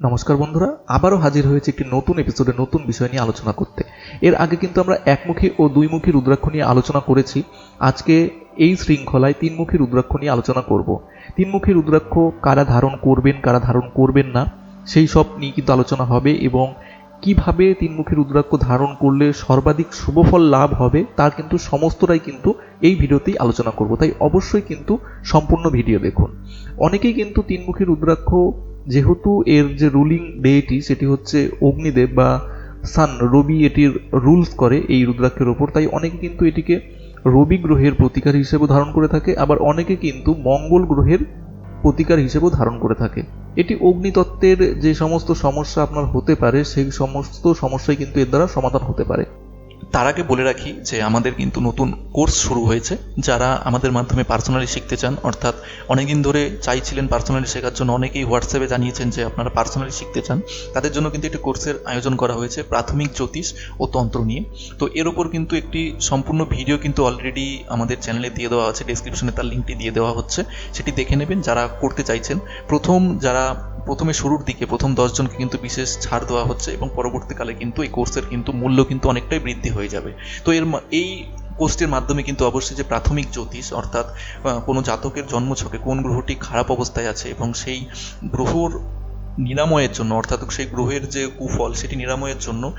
নমস্কার বন্ধুরা, আবারও হাজির হয়েছে একটি নতুন এপিসোডে নতুন বিষয় নিয়ে আলোচনা করতে। এর আগে কিন্তু আমরা একমুখী ও দুইমুখী রুদ্রাক্ষ নিয়ে আলোচনা করেছি। আজকে এই শৃঙ্খলায় তিনমুখী রুদ্রাক্ষ নিয়ে আলোচনা করব। তিনমুখী রুদ্রাক্ষ কারা ধারণ করবেন, কারা ধারণ করবেন না, সেই সব নিয়ে কিন্তু আলোচনা হবে এবং কীভাবে তিনমুখী রুদ্রাক্ষ ধারণ করলে সর্বাধিক শুভফল লাভ হবে, তার কিন্তু সমস্তটাই কিন্তু এই ভিডিওতেই আলোচনা করব। তাই অবশ্যই কিন্তু সম্পূর্ণ ভিডিও দেখুন। অনেকেই কিন্তু তিনমুখী রুদ্রাক্ষ যেহেতু এর যে রুলিং ডেটি সেটি হচ্ছে অগ্নিদেব বা সান রবি এটির রুলস করে এই রুদ্রাক্ষের ওপর। তাই অনেকে কিন্তু এটিকে রবি গ্রহের প্রতিকার হিসেবে ধারণ করে থাকে, আবার অনেকে কিন্তু মঙ্গল গ্রহের প্রতিকার হিসেবেও ধারণ করে থাকে। এটি অগ্নিতত্ত্বের যে সমস্ত সমস্যা আপনার হতে পারে, সেই সমস্ত সমস্যাই কিন্তু এর দ্বারা সমাধান হতে পারে। তার আগে বলে রাখি যে আমাদের কিন্তু নতুন কোর্স শুরু হয়েছে যারা আমাদের মাধ্যমে পার্সোনালি শিখতে চান। অর্থাৎ অনেকদিন ধরে চাইছিলেন পার্সোনালি শেখার জন্য। অনেকেই হোয়াটসঅ্যাপে জানিয়েছেন যে আপনারা পার্সোনালি শিখতে চান। তাদের জন্য কিন্তু একটি কোর্সের আয়োজন করা হয়েছে প্রাথমিক জ্যোতিষ ও তন্ত্র নিয়ে। তো এর ওপর কিন্তু একটি সম্পূর্ণ ভিডিও কিন্তু অলরেডি আমাদের চ্যানেলে দিয়ে দেওয়া আছে। ডিসক্রিপশনে তার লিঙ্কটি দিয়ে দেওয়া হচ্ছে। সেটি দেখে নেবেন যারা করতে চাইছেন। প্রথম যারা প্রথমে শুরুর দিকে প্রথম দশজনকে কিন্তু বিশেষ ছাড় দেওয়া হচ্ছে এবং পরবর্তীকালে কিন্তু এই কোর্সের কিন্তু মূল্য কিন্তু অনেকটাই বৃদ্ধি হয়ে যাবে। তো এর এই কোর্সটির মাধ্যমে কিন্তু অবশ্যই যে প্রাথমিক জ্যোতিষ অর্থাৎ কোনো জাতকের জন্মছকে কোন গ্রহটি খারাপ অবস্থায় আছে এবং সেই গ্রহর নিরাময়ের জন্য অর্থাৎ সেই গ্রহের যে কুফল সেটি নিরাময়ের জন্য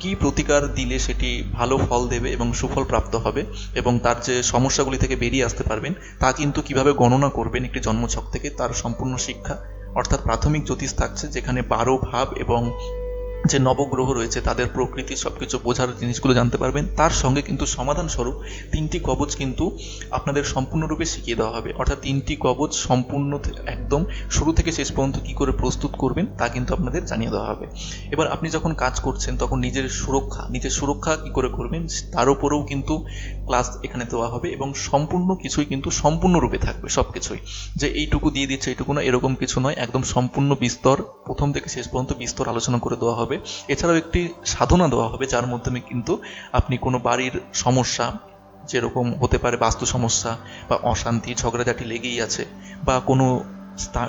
কি প্রতিকার দিলে সেটি ভালো ফল দেবে এবং সুফল প্রাপ্ত হবে এবং তার যে সমস্যাগুলি থেকে বেরিয়ে আসতে পারবেন তা কিন্তু কীভাবে গণনা করবেন একটি জন্মছক থেকে তার সম্পূর্ণ শিক্ষা অর্থাৎ প্রাথমিক জ্যোতিষ থাকছে যেখানে বারো ভাব এবং যে নবগ্রহ রয়েছে, তাদের প্রকৃতি সব কিছু বোঝার জিনিসগুলো জানতে পারবেন। তার সঙ্গে কিন্তু সমাধান স্বরূপ তিনটি কবচ কিন্তু আপনাদের সম্পূর্ণরূপে শিখিয়ে দেওয়া হবে। অর্থাৎ তিনটি কবচ সম্পূর্ণ একদম শুরু থেকে শেষ পর্যন্ত কী করে প্রস্তুত করবেন, তা কিন্তু আপনাদের জানিয়ে দেওয়া হবে। এবার আপনি যখন কাজ করছেন, তখন নিজের সুরক্ষা নিজের সুরক্ষা কী করে করবেন, তার উপরেও কিন্তু ক্লাস এখানে দেওয়া হবে এবং সম্পূর্ণ কিছুই কিন্তু সম্পূর্ণরূপে থাকবে সব কিছুই যে এইটুকু দিয়ে দিচ্ছে, এইটুকু না, এরকম কিছু নয়। একদম সম্পূর্ণ বিস্তর, প্রথম থেকে শেষ পর্যন্ত বিস্তর আলোচনা করে দেওয়া হবে। এছাড়াও একটি সাধনা দেওয়া হবে, যার মাধ্যমে কিন্তু আপনি কোনো বাড়ির সমস্যা যেরকম হতে পারে বাস্তু সমস্যা বা অশান্তি, ঝগড়াঝাটি লেগেই আছে বা কোনো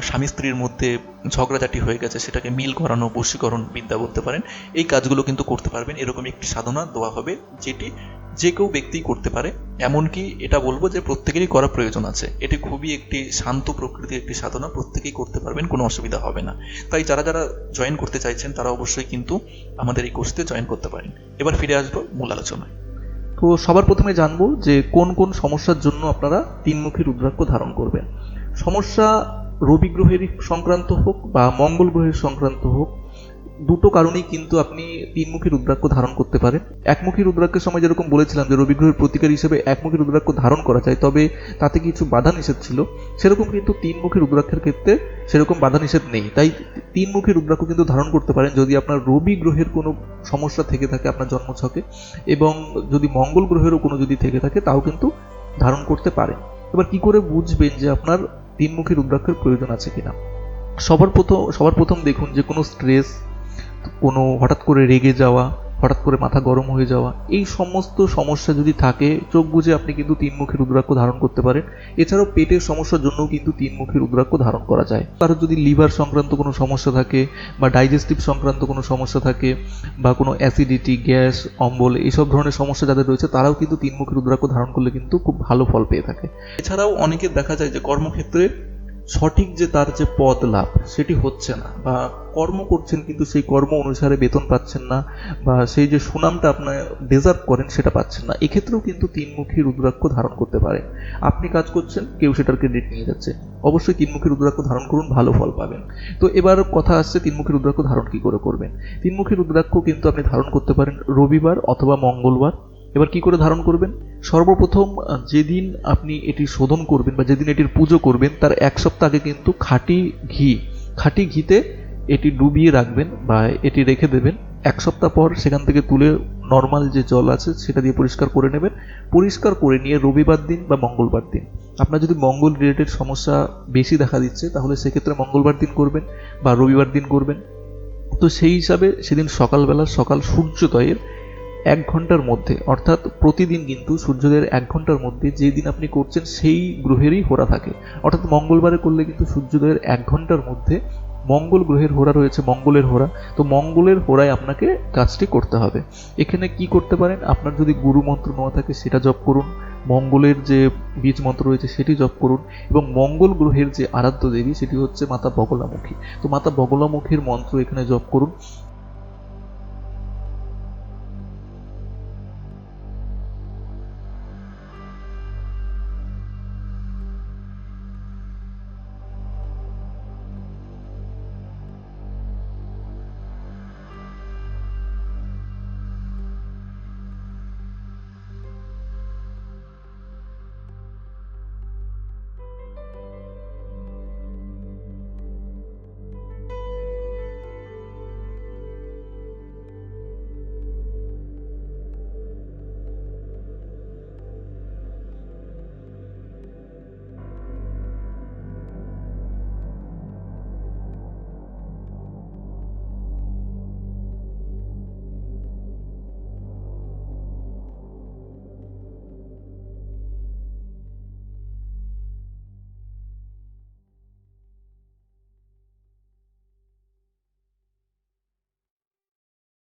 স্বামী স্ত্রীর মধ্যে ঝগড়াঝাটি হয়ে গেছে, সেটাকে মিল করানো, বশীকরণ, বিদ্যা বলতে পারেন, এই কাজগুলো কিন্তু করতে পারবেন। এরকম একটি সাধনা দেওয়া হবে, যেটি যে কেউ ব্যক্তি করতে পারে। এমনকি এটা বলব যে প্রত্যেকেরই করা প্রয়োজন আছে। এটি খুবই একটি শান্ত প্রকৃতির একটি সাধনা, প্রত্যেকেই করতে পারবেন, কোনো অসুবিধা হবে না। তাই যারা যারা জয়েন করতে চাইছেন, তারা অবশ্যই কিন্তু আমাদের এই কোর্সে জয়েন করতে পারেন। এবার ফিরে আসব মূল আলোচনায়। তো সবার প্রথমে জানব যে কোন কোন সমস্যার জন্য আপনারা তিনমুখী রুদ্রাক্ষ ধারণ করবেন। সমস্যা রবি গ্রহের সংক্রান্ত হোক বা মঙ্গল গ্রহের সংক্রান্ত হোক দুটো কারণেই কিন্তু আপনি তিনমুখী রুদ্রাক্ষ ধারণ করতে পারেন। একমুখী রুদ্রাক্ষের সময় যেরকম বলেছিলাম যে রবি গ্রহের প্রতিকার হিসেবে একমুখী রুদ্রাক্ষ ধারণ করা যায়, তবে তাতে কিছু বাধা নিষেধ ছিল। সেরকম কিন্তু তিনমুখী রুদ্রাক্ষের ক্ষেত্রে সেরকম বাধা নিষেধ নেই। তাই তিনমুখী রুদ্রাক্ষ কিন্তু ধারণ করতে পারেন যদি আপনার রবি গ্রহের কোনো সমস্যা থেকে থাকে আপনার জন্মছকে, এবং যদি মঙ্গল গ্রহেরও কোনো যদি থেকে থাকে তাও কিন্তু ধারণ করতে পারেন। এবার কি করে বুঝবেন যে আপনার তিনমুখী রুদ্রাক্ষের প্রয়োজন আছে কিনা? সবার প্রথম সবার প্রথম দেখুন যে কোনো স্ট্রেস কোনো হঠাৎ করে রেগে যাওয়া, হঠাৎ করে মাথা গরম হয়ে যাওয়া, এই সমস্ত সমস্যা যদি থাকে, চোখ বুঝে আপনি কিন্তু তিনমুখী রুদ্রাক্ষ ধারণ করতে পারেন। এছাড়াও পেটের সমস্যার জন্যও কিন্তু তিনমুখী রুদ্রাক্ষ ধারণ করা যায়। কারও যদি লিভার সংক্রান্ত কোনো সমস্যা থাকে বা ডাইজেস্টিভ সংক্রান্ত কোনো সমস্যা থাকে বা কোনো অ্যাসিডিটি, গ্যাস, অম্বল এইসব ধরনের সমস্যা যাদের রয়েছে, তারাও কিন্তু তিনমুখী রুদ্রাক্ষ ধারণ করলে কিন্তু খুব ভালো ফল পেয়ে থাকে। এছাড়াও অনেকে দেখা যায় যে কর্মক্ষেত্রে সঠিক যে তার যে পদ লাভ, সেটি হচ্ছে না। বা কর্ম করছেন কিন্তু সেই কর্ম অনুসারে বেতন পাচ্ছেন না, বা সেই যে সুনামটা আপনার ডিজার্ভ করেন সেটা পাচ্ছেন না। এক্ষেত্রেও কিন্তু তিনমুখী রুদ্রাক্ষ ধারণ করতে পারেন। আপনি কাজ করছেন, কেউ সেটার ক্রেডিট নিয়ে যাচ্ছে। অবশ্যই তিনমুখী রুদ্রাক্ষ ধারণ করুন, ভালো ফল পাবেন। তো এবার কথা আসছে তিনমুখী রুদ্রাক্ষ ধারণ কি করে করবেন? তিনমুখী রুদ্রাক্ষ কিন্তু আপনি ধারণ করতে পারেন রবিবার অথবা মঙ্গলবার। এবার কি করে ধারণ করবেন? সর্বপ্রথম যেদিন আপনি এটি শোধন করবেন বা যেদিন এটির পুজো করবেন, তার এক সপ্তাহ আগে কিন্তু খাঁটি ঘি, খাঁটি ঘিতে এটি ডুবিয়ে রাখবেন বা এটি রেখে দেবেন। এক সপ্তাহ পর সেখান থেকে তুলে নর্মাল যে জল আছে, সেটা দিয়ে পরিষ্কার করে নেবেন। পরিষ্কার করে নিয়ে রবিবার দিন বা মঙ্গলবার দিন। আপনার যদি মঙ্গল রিলেটেড সমস্যা বেশি দেখা দিচ্ছে, তাহলে সেক্ষেত্রে মঙ্গলবার দিন করবেন বা রবিবার দিন করবেন। তো সেই হিসাবে সেদিন সকালবেলা সকাল সূর্যোদয়ের এক ঘণ্টার মধ্যে, অর্থাৎ প্রতিদিন কিন্তু সূর্যোদয়ের এক ঘণ্টার মধ্যে যেই দিন আপনি করছেন সেই গ্রহেরই হোরা থাকে। অর্থাৎ মঙ্গলবারে করলে কিন্তু সূর্যোদয়ের এক ঘণ্টার মধ্যে মঙ্গল গ্রহের হোরা রয়েছে, মঙ্গলের হোরা তো মঙ্গলের হোরায় আপনাকে কাজটি করতে হবে। এখানে কি করতে পারেন? আপনার যদি গুরু মন্ত্র নেওয়া থাকে সেটা জপ করুন। মঙ্গলের যে বীজ মন্ত্র রয়েছে সেটি জপ করুন। এবং মঙ্গল গ্রহের যে আরাধ্য দেবী সেটি হচ্ছে মাতা বগলামুখী। তো মাতা বগলামুখীর মন্ত্র এখানে জপ করুন।